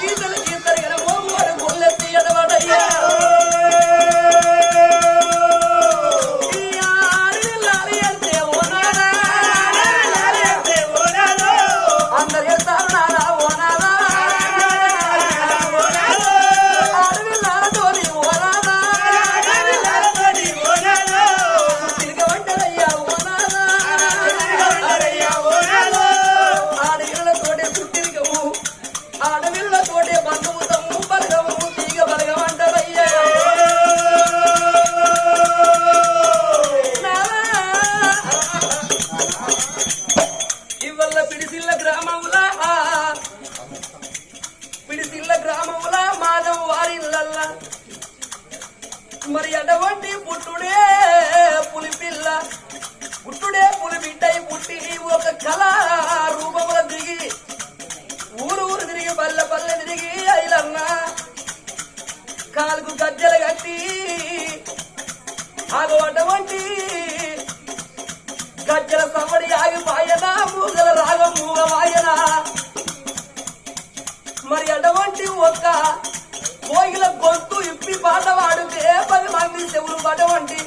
கீதல వారిళ్ళల్లా మరి అటువంటి పుట్టుడే పులిపిల్ల. పుట్టుడే పులిబిడ్డై పుట్టి ఒక కళ రూపముల దిగి ఊరు ఊరు తిరిగి పల్లె పల్లె తిరిగి అయిలన్నా కాలుకు గజ్జలు కట్టి ఆగ అటువంటి గజ్జల సమ్మడి ఆగి పాయనా మూగల రాగం మూగ వాయనా. మరి అటువంటి ఒక్క కోయిల గొంతు ఇప్పి పాట వాడితే పది మంది చెవులు పడవండి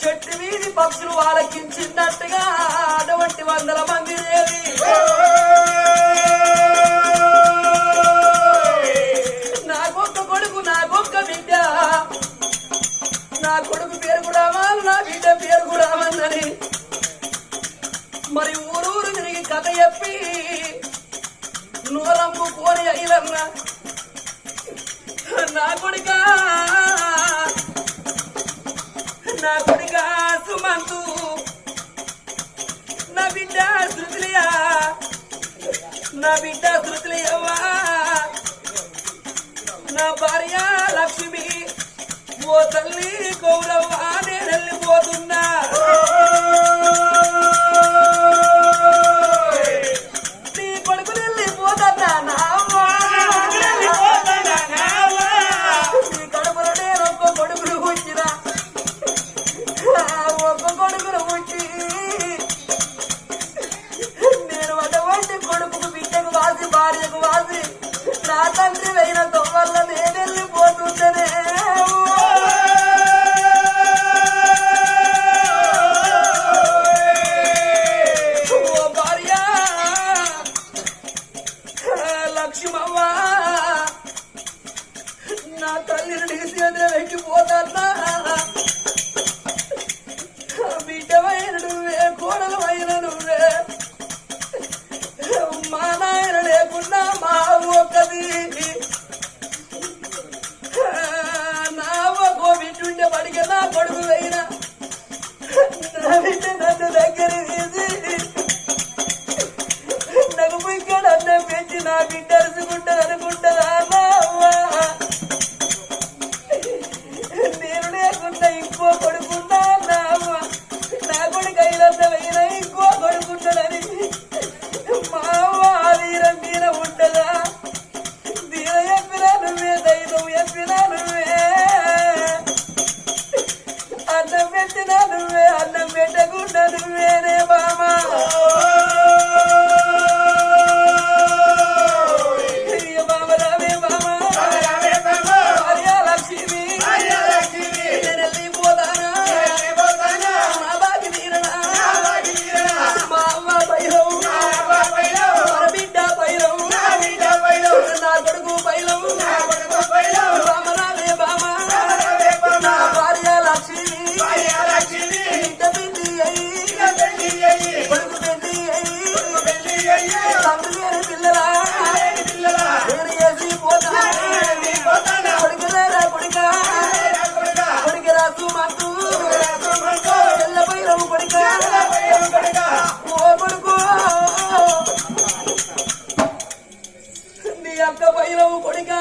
చెట్టు వీధి పక్షులు ఆలకించినట్టుగా అటువంటి వందల మంది దేవి. అక్క పోయినవు కొడుకా.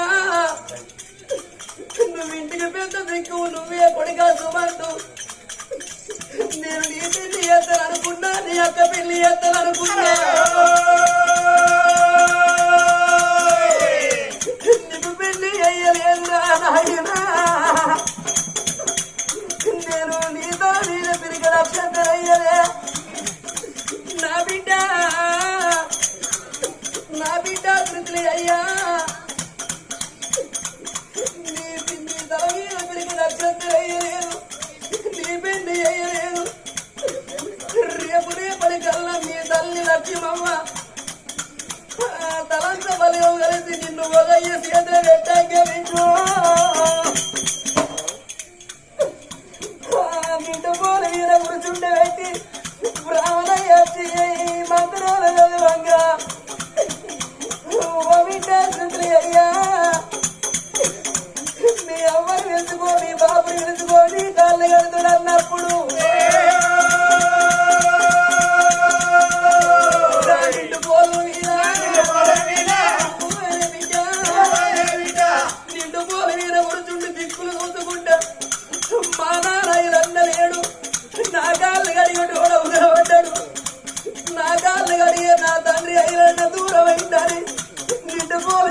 నువ్వు ఇంటికి పెద్ద దిక్కు నువ్వే కొడుకా సుమంతు. నేను నీ పెళ్ళి చేస్తాను అనుకున్నా నీ అక్క పెళ్ళి చేస్తాను అనుకున్నా. నీకు పెళ్ళి అయ్యలేదురా నాయనా. నేను నీతో నీళ్ళ పెరిగి అక్షంతరయ్యలే నా బిడ్డ. నా బిడ్డ కృతులే అయ్యా. తలంత బలి కలిసి నిన్ను ఒక సీత పెట్టాక విష్ణు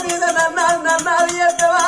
మీద నన్నాలు నన్నాలు చేస్తావా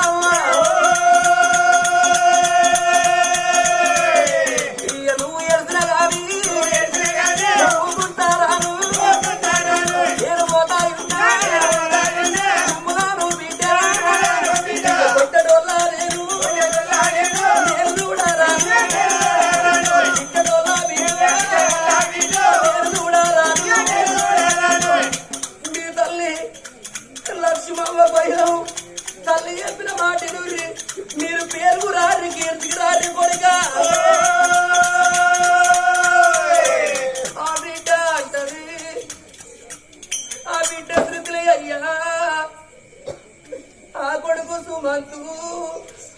మందు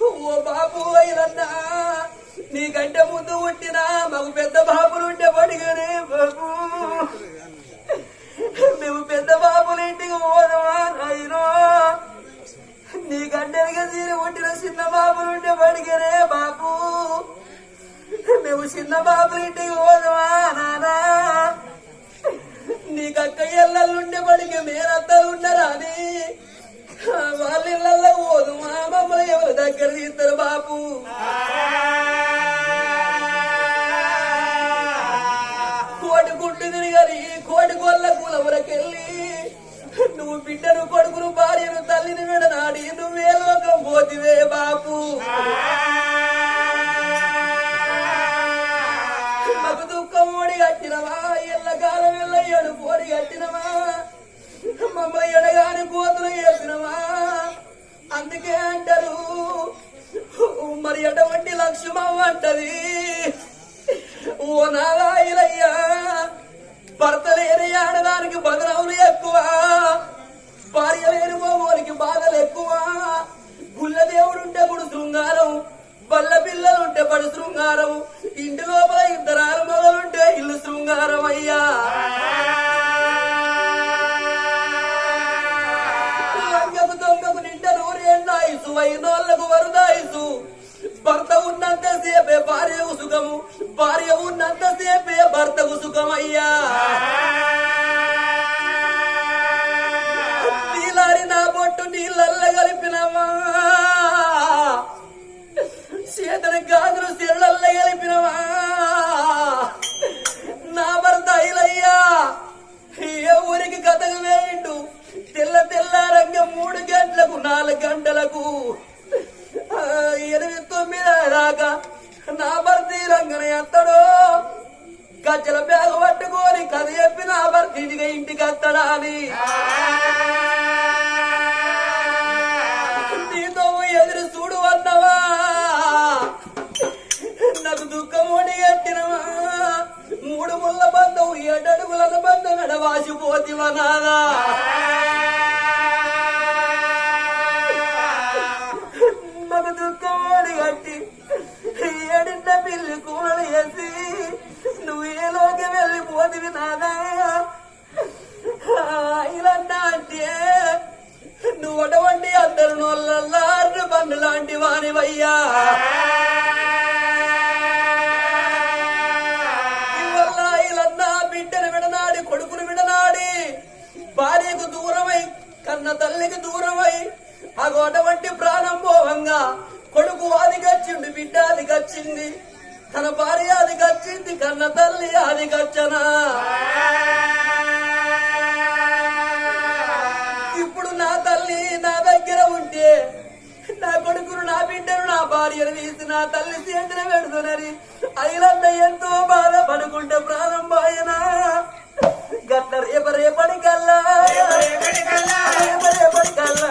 ఓ బాబు అయినన్నా. నీకంటే ముందు పుట్టినా మాకు పెద్ద బాబులు ఉంటే పడిగానే బాబు. మేము పెద్ద బాబుల ఇంటికి పోదమా నాయనో. నీకంటే తీరి పుట్టిన చిన్న బాబులు ఉంటే పడిగానే బాబు. మేము చిన్న బాబుల ఇంటికి పోదమా నానా. నీకక్క ఎల్లలుండే పడిగే మేరత్తలు ఉన్నారా అదే వాళ్ళ ఇళ్ళల్లో పోదుమా మమ్మల్ని ఎవరి దగ్గర తీస్తారు బాపు? కోటి గుడ్డు తిరిగని కోటి గొల్ల కులవరకెళ్ళి నువ్వు బిడ్డను కొడుకును భార్యను మమ్మల్ని ఎడగాని కోతులు వేసినవా అందుకే అంటారు మరి ఎటువంటి లక్ష్మం అంటది. ఓ నారాయణయ్యా భర్త లేని ఆడదానికి బదనవులు ఎక్కువ? భార్య లేని మోమోనికి బాధలు ఎక్కువ? గుళ్ళ దేవుడు ఉంటే గుడు శృంగారం బల్ల పిల్లలు ఉంటే పడు శృంగారం ఇంటి లోపల ఇద్దరు ఆరుమగలుంటే ఇల్లు శృంగారం అయ్యా నూరేళ్ళాయిసు వరదాయిసు భర్త ఉన్నంత సేపే భార్యకు సుఖము. భార్య ఉన్నంత సేపే భర్తకు సుఖమయ్యా. నీలారి నా బొట్టు నీళ్ళల్ల కలిపినవా? చేతని గాజులు సిరలల్ల కలిపినవా? నా భర్త ఇలయ్యా ఏ ఊరికి కథకు వేయండి తెల్ల తెల్లారంగా మూడు గంటలకు నాలుగు గంటలకు ఎనిమిది తొమ్మిది దాకా నా భర్త ఈ రంగన ఎత్తడో. గజ్జల బ్యాగ్ పట్టుకొని కథ చెప్పి నా భర్త ఇంటికి ఇంటికి వస్తాడా అని. అగో అటువంటి ప్రాణం పోవంగా కొడుకు అది గచ్చిండు బిడ్డ అది గచ్చింది తన భార్య అది గచ్చింది కన్న తల్లి అది గచ్చనా ఇప్పుడు నా తల్లి నా దగ్గర ఉంటే నా కొడుకును నా బిడ్డను నా భార్యను తీసి నా తల్లి చేతిన పెడుతున్నది. అయినంత ఎంతో బాధపడుకుంటే ప్రాణం పోయనా గట్ల రేప రేపటి కల్లా. రేప రేపటి కల్లా.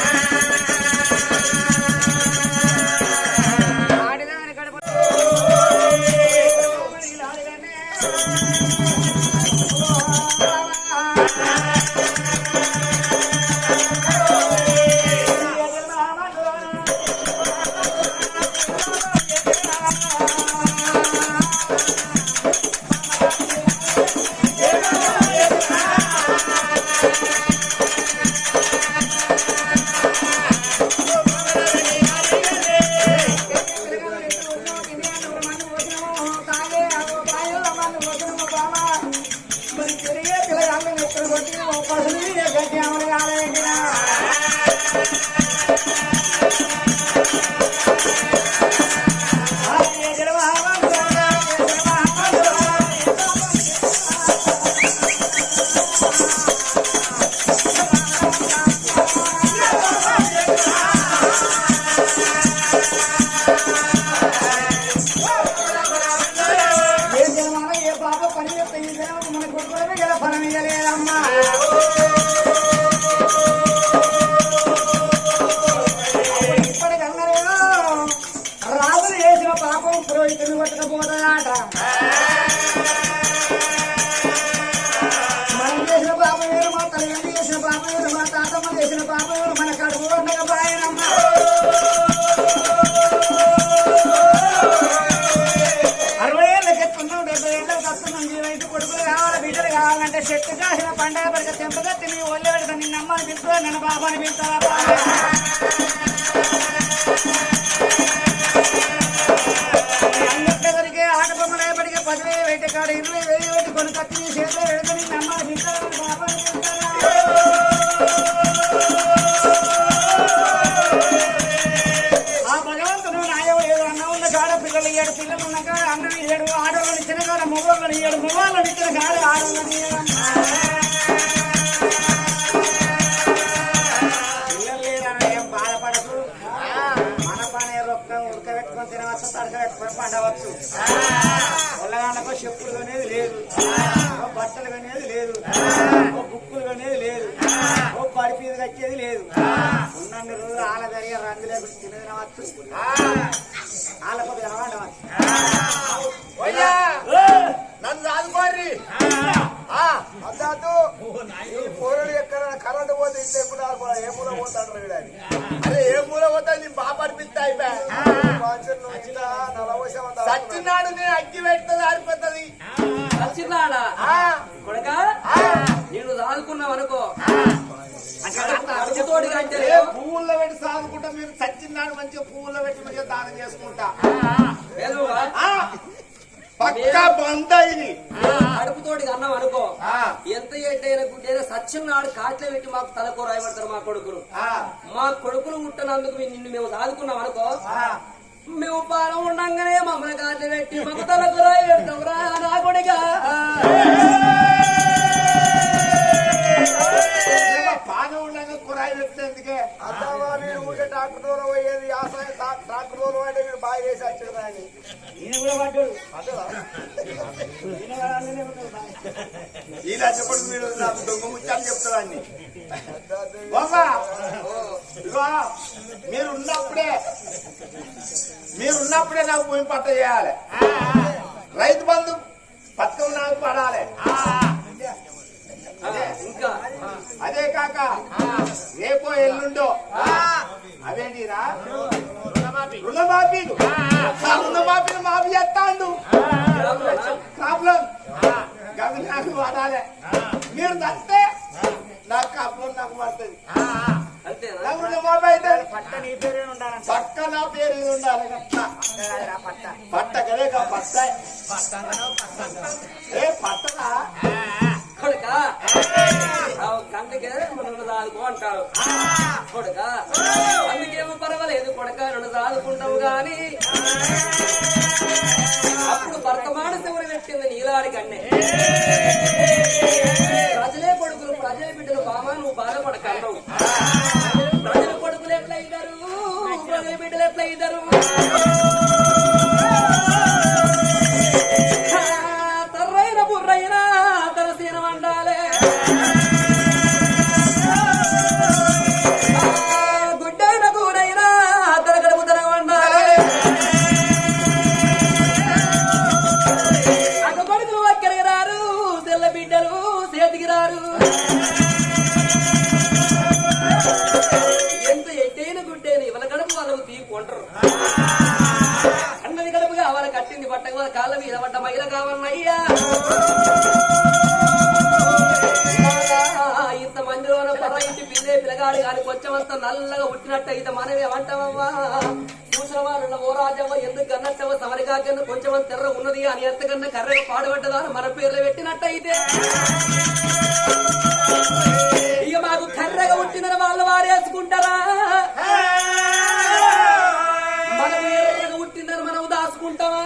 చెట్టు కాసిన పండగ పడితే తెంపగా తిని ఒళ్ళు పెడతా నిన్న అమ్మని పిలుస్తా నన్ను బాబాని పిలుస్తా పండవచ్చు? పొల్లగాళ్ళకు చెప్పులు అనేది లేదు. ఓ బట్టలు కొనేది లేదు. ఓ బుక్కులు కొనేది లేదు. ఓ పడిపీది కట్టేది లేదు. ఉన్నన్ని రోజులు ఆల జరిగే రంగు లేకుండా తిని తినవచ్చు ఆల కొద్దిగా కనబడవచ్చు నన్ను రాదుకోర్రి అద్దాదు ఈ పోరడు ఎక్కడ కరెంట్ పోతే ఇట్లా ఎప్పుడు ఆడుకోవాలి ఏ మూల పోతాడు వీడని? అరే ఏ మూల పోతా నీ బాబు అనిపిస్తా సచ్చినాడు నేను అగ్గి పెడుతుంది ఆడిపోతుంది వచ్చిందాడా కొడక? నేను దాదుకున్నావు అనుకో. పువ్వుల్లో పెట్టి సాదుకుంటా మీరు సచ్చినాడు మంచిగా పువ్వుల్లో పెట్టి మంచిగా దానం చేసుకుంటా. పక్కా బంద ఇది. అడుపుతోటి అన్నాం అనుకో. ఆ, ఎంత ఎడ్డైనా గుడ్డైనా సత్యనాడు కాట్లే పెట్టి మాకు తలకు రాయబడతారు మా కొడుకులు. ఆ, మా కొడుకులు పుట్టినందుకు నిన్ను మేము సాదుకున్నాం అనుకో. ఆ. మేము పానం ఉండంగానే మమ్మల్ని కాట్లు పెట్టి మాకు తలకు రాయి పెడతాం రా నా కొడుగా పానం ఉండగా కురాయి పెడితే ఎందుకే? అద్దామా వీడు ఊరికే డాక్టర్ దూరం పోయేది. ఆసాయ డాక్టర్ దూరం అంటే వీడు బాగా చేసి వచ్చాడు దాన్ని ఇలా కూడా మీరు నాకు దొంగ ముత్యాలు చెప్తారని. బాబా ఇదిగో మీరు ఉన్నప్పుడే మీరు నాకు భూమి పట్ట చేయాలి. రైతు బంధు పథకం నాకు పడాలి. అదే. అదే కాక రేపో ఎల్లుండో. అవేంటిరా రుణమాఫీలు. రుణమాఫీలు మాఫీ చేస్తాండు. ప్రాబ్లం. గవి నాకు పడాలి మీరు తస్తే నాకు ప్రాబ్లం నాకు పడుతుంది. అంతేనా నాకు రుణమాఫీ అయితే పట్ట నీ పేరే ఉండాలంట? పక్క నా పేరు ఉండాలి? పట్ట. పట్ట కదే కా పట్ట. ఏ పట్టదా కొడుక? కంటికే రెండు దాదుకో అంటారు. కొడుక? రెండు దాదుకుంటావు గాని. అప్పుడు వర్తమాన శివుడు పెట్టింది నీలాడి కన్నే ప్రజలే కొడుకులు ప్రజల బిడ్డలు బామా నువ్వు బాధపడకన్నావు ప్రజల కొడుకులు ఎట్లా ఇద్దరు ప్రజల బిడ్డలు ఎట్లా మొత్తం నల్లగా ఉట్టినట్టు అయితే మనమే అంటావమ్మా. చూసినవా నిన్న ఓ రాజవ్వ ఎందుకు అన్నట్టవ సమరికాకన్నా కొంచెం తెర్ర ఉన్నది అని ఎంతకన్నా కర్రగా పాడబడ్డదా మన పేర్లు పెట్టినట్టయితే ఇక మాకు కర్రగా ఉట్టిందని వాళ్ళు వారేసుకుంటారా? మనకు ఎర్రగా ఉట్టిందని మనం దాచుకుంటావా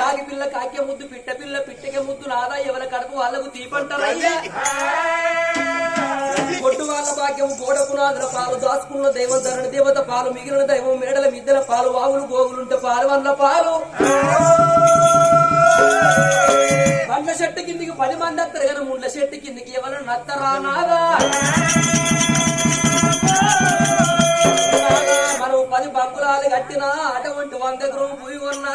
కాకి పిల్ల కాకే ముద్దు పిట్ట పిల్ల పిట్టకే ముద్దు నాదా ఎవరి కడుపు వాళ్ళకు తీపంటారా వాక్యం గోడ పునాదుల పాలు దాచుకున్న దైవం ధరణ దేవత పాలు మిగిలిన దైవం మేడల మిద్దెల పాలు వాగులు గోగులుంటే పాలు వల్ల పాలు. పండ్ల చెట్టు కిందికి పది మంది అత్తరు కానీ ముండ్ల చెట్టు కిందికి ఎవరు నత్తరా నాదా పొలాలు కట్టినా అటువంటి వంద గ్రూపు పోయి ఉన్నా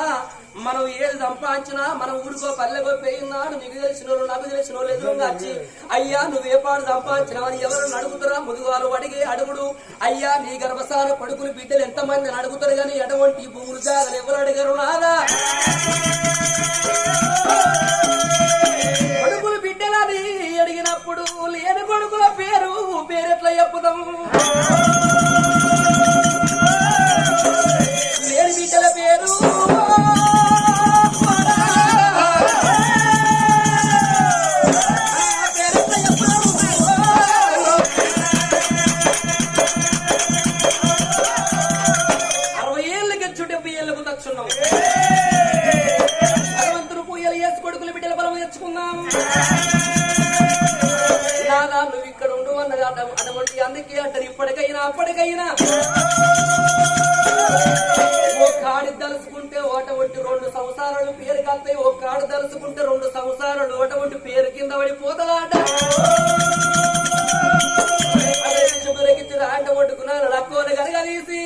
మనం ఏది సంపాదించినా మనం ఊరికో పల్లెకో పోయినాడు నీకు తెలిసిన వాళ్ళు నాకు తెలిసిన వాళ్ళు ఎదురుగా వచ్చి అయ్యా నువ్వే పాడు సంపాదించినావని ఎవరు నడుగుతురా ముదుగాలు అడిగే అడుగుడు. అయ్యా నీ గర్భసార కొడుకులు బిడ్డలు ఎంతమంది అడుగుతారు కానీ ఎటువంటి భూములు జాగలు ఎవరు అడిగారు నాదా కొడుకులు బిడ్డలని అడిగినప్పుడు లేని కొడుకుల పేరు పేరెట్లా చెప్పుదాము ఆట పట్టుకున్నాను కనుక తీసి